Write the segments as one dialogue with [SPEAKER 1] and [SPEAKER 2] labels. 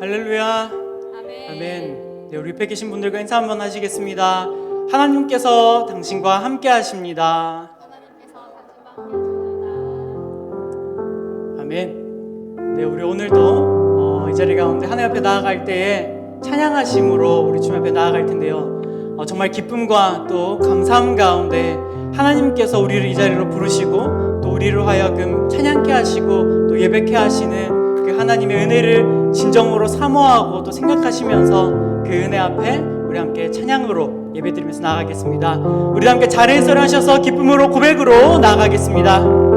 [SPEAKER 1] 할렐루야.
[SPEAKER 2] 아멘.
[SPEAKER 1] 아멘. 네, 우리 옆에 계신 분들과 인사 한번 하시겠습니다. 하나님께서 당신과 함께 하십니다. 아멘. 네, 우리 오늘도 어, 이 자리 가운데 하나님 앞에 나아갈 때에 찬양하심으로 우리 주님 앞에 나아갈 텐데요. 어, 정말 기쁨과 또 감사함 가운데 하나님께서 우리를 이 자리로 부르시고 또 우리로 하여금 찬양케 하시고 또 예배케 하시는 그 하나님의 은혜를 진정으로 사모하고 또 생각하시면서 그 은혜 앞에 우리 함께 찬양으로 예배드리면서 나아가겠습니다. 우리 함께 자리에 서 하셔서 기쁨으로 고백으로 나아가겠습니다.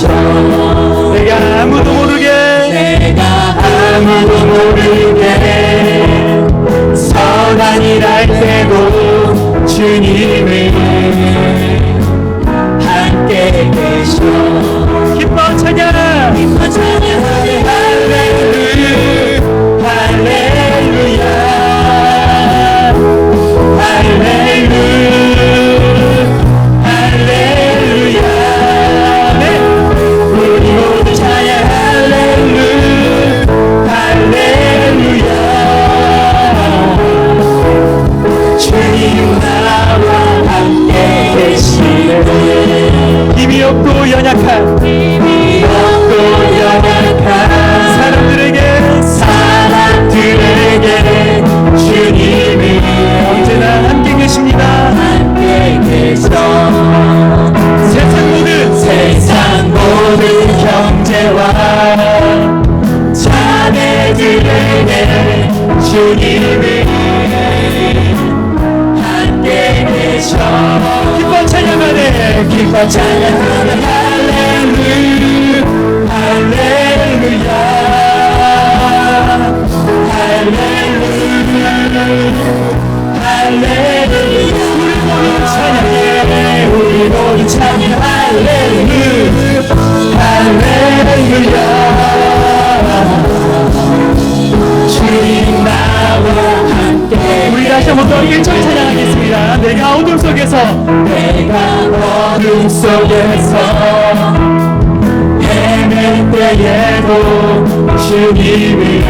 [SPEAKER 1] 내가 아무도 모르게 내가 아무도 모르게 선한 일할 때도 주님이 함께 계셔 기뻐 찬양 기뻐 찬양 형제와 자매들에게 주님이 함께 계셔. 기뻐 찬양하네 기뻐 찬양하네. 할렐루야 할렐루야 할렐루야 할렐루야 우리 모두 찬양해 우리 모두 찬양 할렐루야 할렐루야 주님 나와 함께 우리 다시 한번 더 일절 찬양하겠습니다 내가 어둠 속에서 내가 어둠 속에서 헤맬 때에도 주님이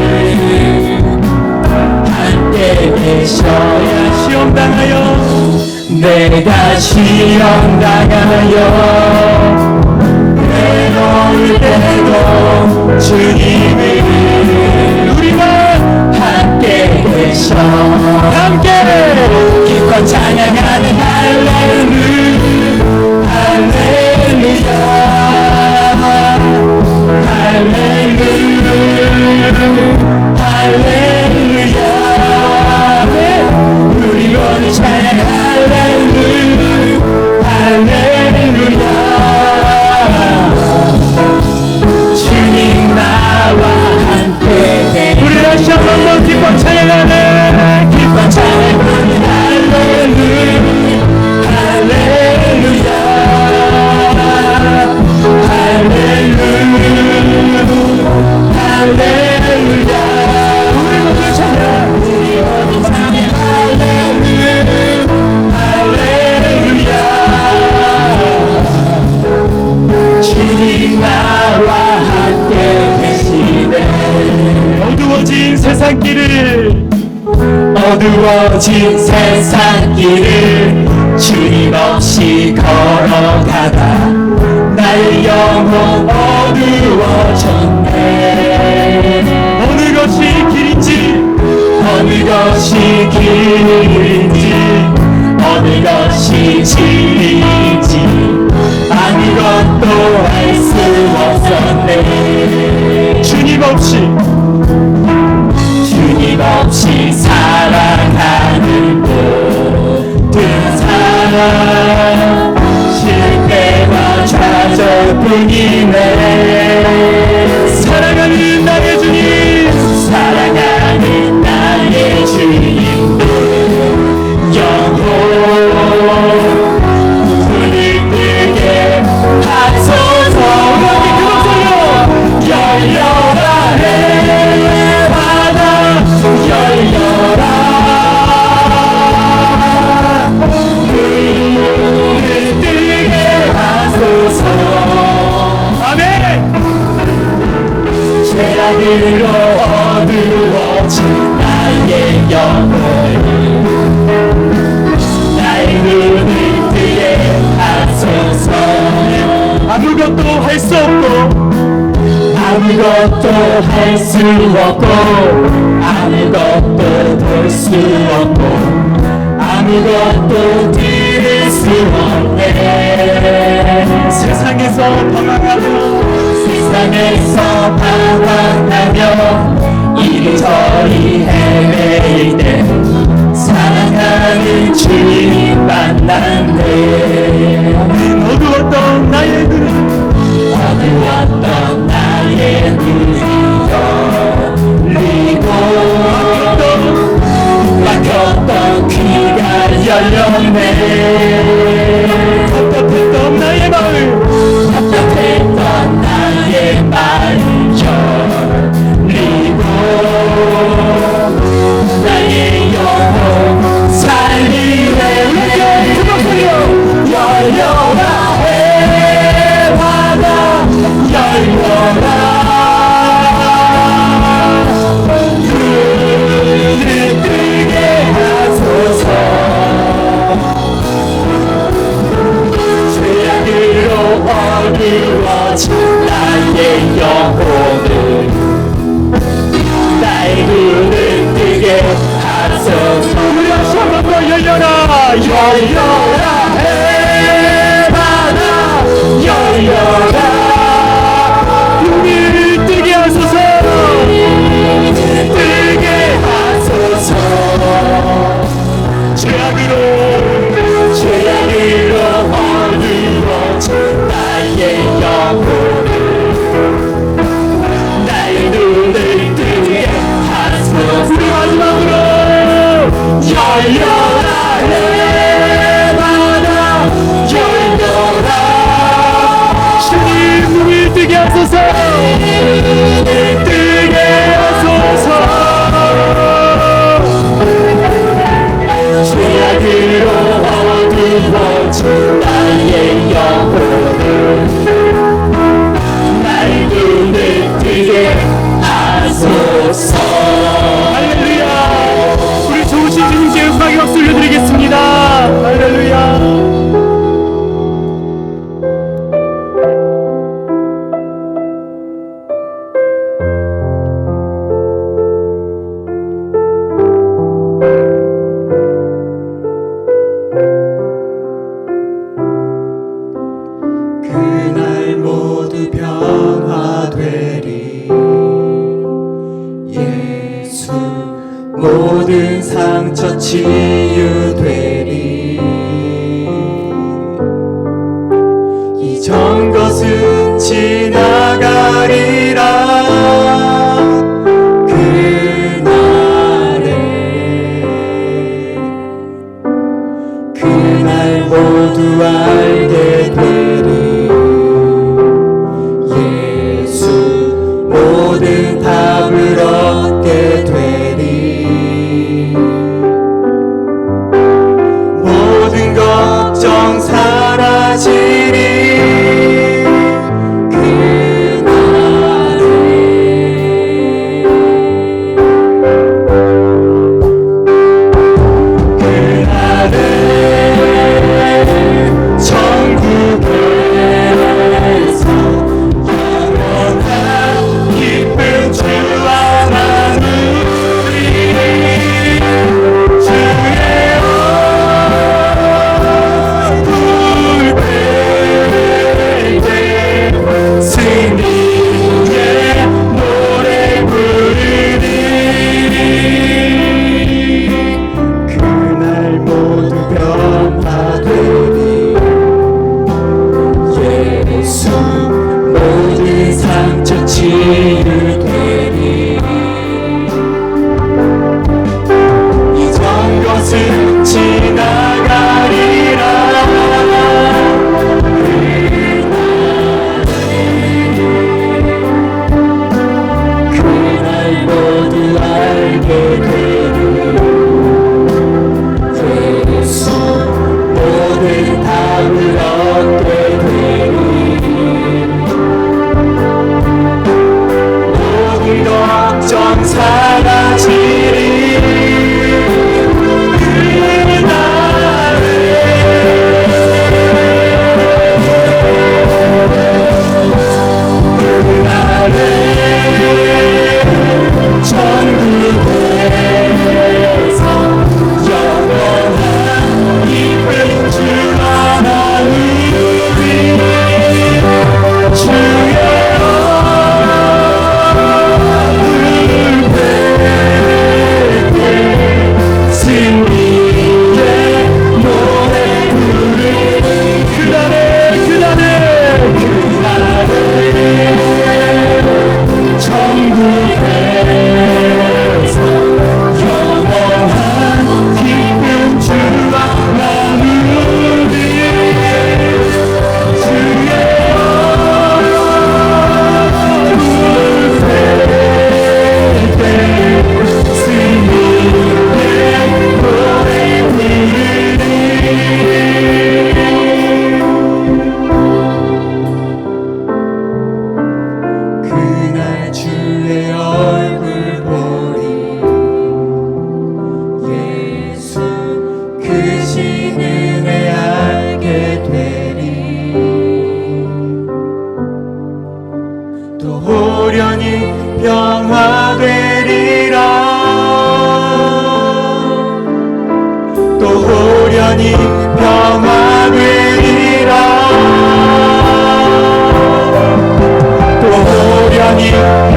[SPEAKER 1] 함께 계셔야 시험 당하여 내가 시험 당하여 괴로울 때도 주님이 어두워진 세상 길을 주님 없이 걸어가다. 나의 영혼 어두워졌네.
[SPEAKER 2] 어느 것이 길인지
[SPEAKER 1] 어느 것이 길인지 어느 것이 진리인지 아무것도 알 수 없었네.
[SPEAKER 2] 주님 없이
[SPEAKER 1] 주님 없이 살아
[SPEAKER 2] pengine 할 수 없고
[SPEAKER 1] 아무것도 볼수 없고 아무것도 들을 수 없네.
[SPEAKER 2] 세상에서 방황하며
[SPEAKER 1] 세상에서 방황하며 이리저리 헤매일 때 사랑하는 주님 만났네.
[SPEAKER 2] 어두웠던 나의 눈을
[SPEAKER 1] 어두웠던 나의 눈 열렸네.
[SPEAKER 2] 답답했던 나의 마음
[SPEAKER 1] 답답했던 나의 마음 열리고 어두워진 나의 영혼을 나의 눈을 뜨게 하소서.
[SPEAKER 2] 우리 다시 한번 더 열려라.
[SPEAKER 1] 열려라. 해바다 열려라 모든 상처 치유되리. 이전 것은 지나가리라. 그날에 그날 모두 알게 되리. 예수 모든 또 오려니 평안되리라 또 오려니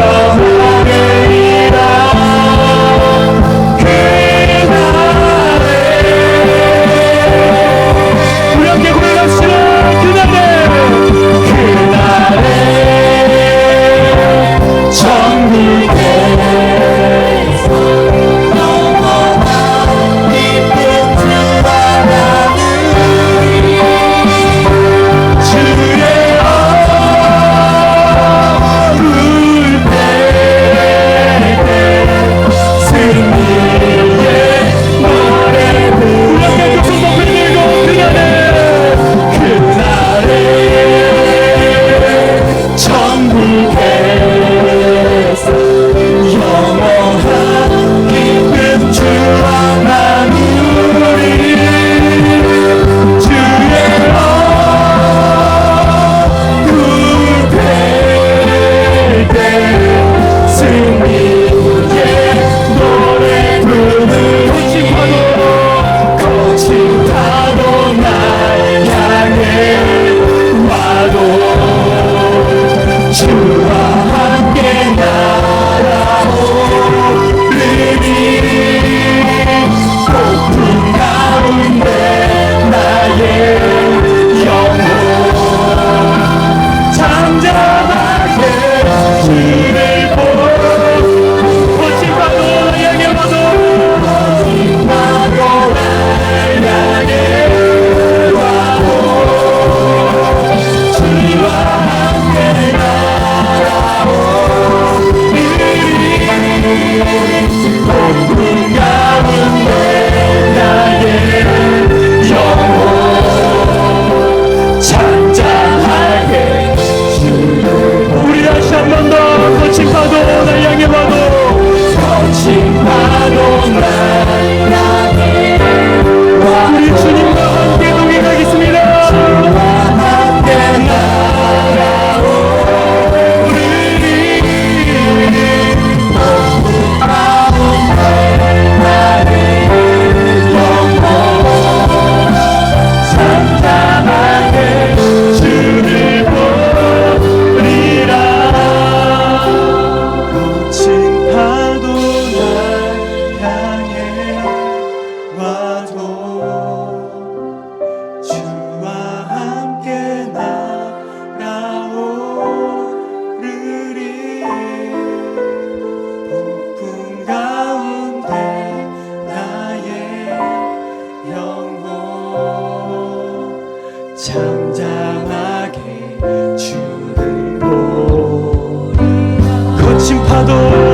[SPEAKER 1] I don't know.